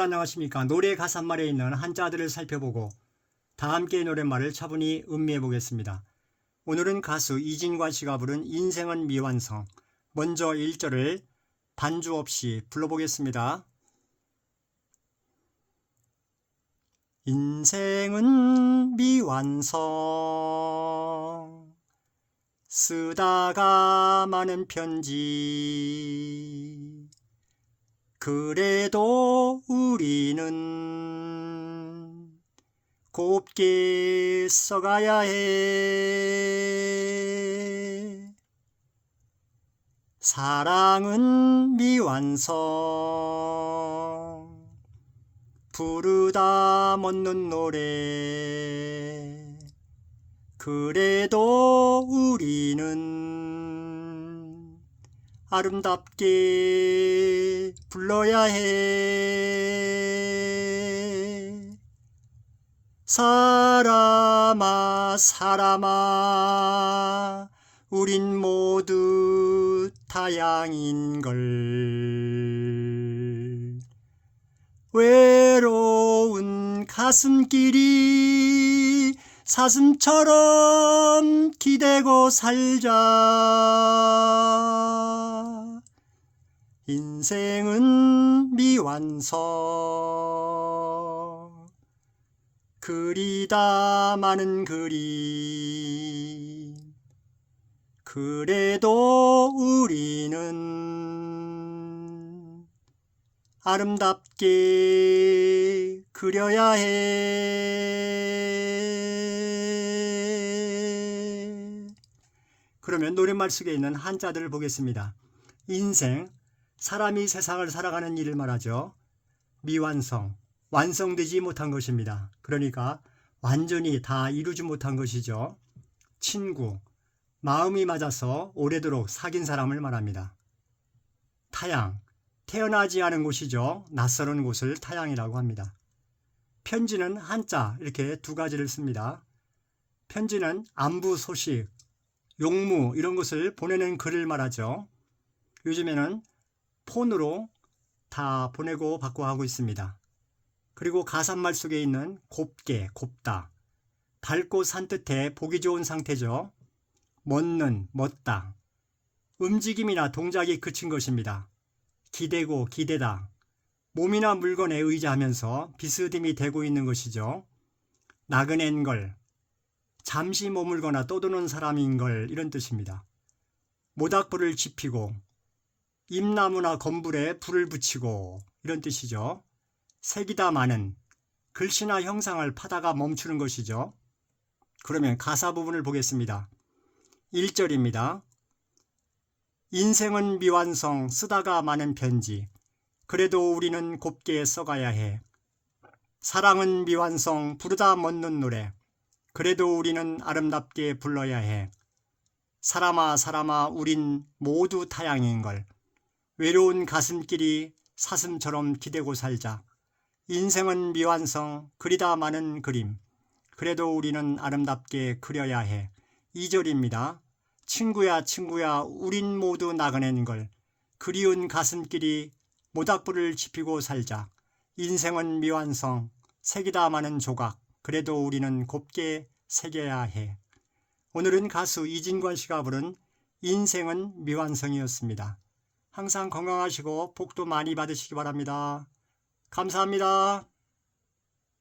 안녕하십니까. 노래 가사말에 있는 한자들을 살펴보고 다 함께 노랫말을 차분히 음미해 보겠습니다. 오늘은 가수 이진관 씨가 부른 인생은 미완성. 먼저 1절을 반주 없이 불러보겠습니다. 인생은 미완성. 쓰다가 많은 편지. 그래도 우리는 곱게 써가야 해. 사랑은 미완성. 부르다 멎는 노래. 그래도 우리는 아름답게 불러야 해. 사람아, 사람아, 우린 모두 타양인걸. 외로운 가슴길이 사슴처럼 기대고 살자. 인생은 미완성. 그리다 많은 그림. 그래도 우리는 아름답게 그려야 해. 그러면 노랫말 속에 있는 한자들을 보겠습니다. 인생, 사람이 세상을 살아가는 일을 말하죠. 미완성, 완성되지 못한 것입니다. 그러니까 완전히 다 이루지 못한 것이죠. 친구, 마음이 맞아서 오래도록 사귄 사람을 말합니다. 타양, 태어나지 않은 곳이죠. 낯설은 곳을 타양이라고 합니다. 편지는 한자 이렇게 두 가지를 씁니다. 편지는 안부 소식, 용무 이런 것을 보내는 글을 말하죠. 요즘에는 폰으로 다 보내고 받고 하고 있습니다. 그리고 가사말 속에 있는 곱게, 곱다. 밝고 산뜻해 보기 좋은 상태죠. 멋는, 멋다. 움직임이나 동작이 그친 것입니다. 기대고 기대다. 몸이나 물건에 의지하면서 비스듬히 대고 있는 것이죠. 나그넨 걸, 잠시 머물거나 떠도는 사람인 걸 이런 뜻입니다. 모닥불을 지피고 임나무나 건불에 불을 붙이고 이런 뜻이죠. 색이다 많은 글씨나 형상을 파다가 멈추는 것이죠. 그러면 가사 부분을 보겠습니다. 1절입니다. 인생은 미완성 쓰다가 많은 편지. 그래도 우리는 곱게 써가야 해. 사랑은 미완성 부르다 멎는 노래. 그래도 우리는 아름답게 불러야 해. 사람아 사람아 우린 모두 타양인걸. 외로운 가슴길이 사슴처럼 기대고 살자. 인생은 미완성 그리다 많은 그림. 그래도 우리는 아름답게 그려야 해. 2절입니다. 친구야 친구야 우린 모두 나그넨 걸 그리운 가슴길이 모닥불을 지피고 살자 인생은 미완성 색이다 많은 조각 그래도 우리는 곱게 새겨야 해. 오늘은 가수 이진관 씨가 부른 인생은 미완성이었습니다. 항상 건강하시고 복도 많이 받으시기 바랍니다. 감사합니다.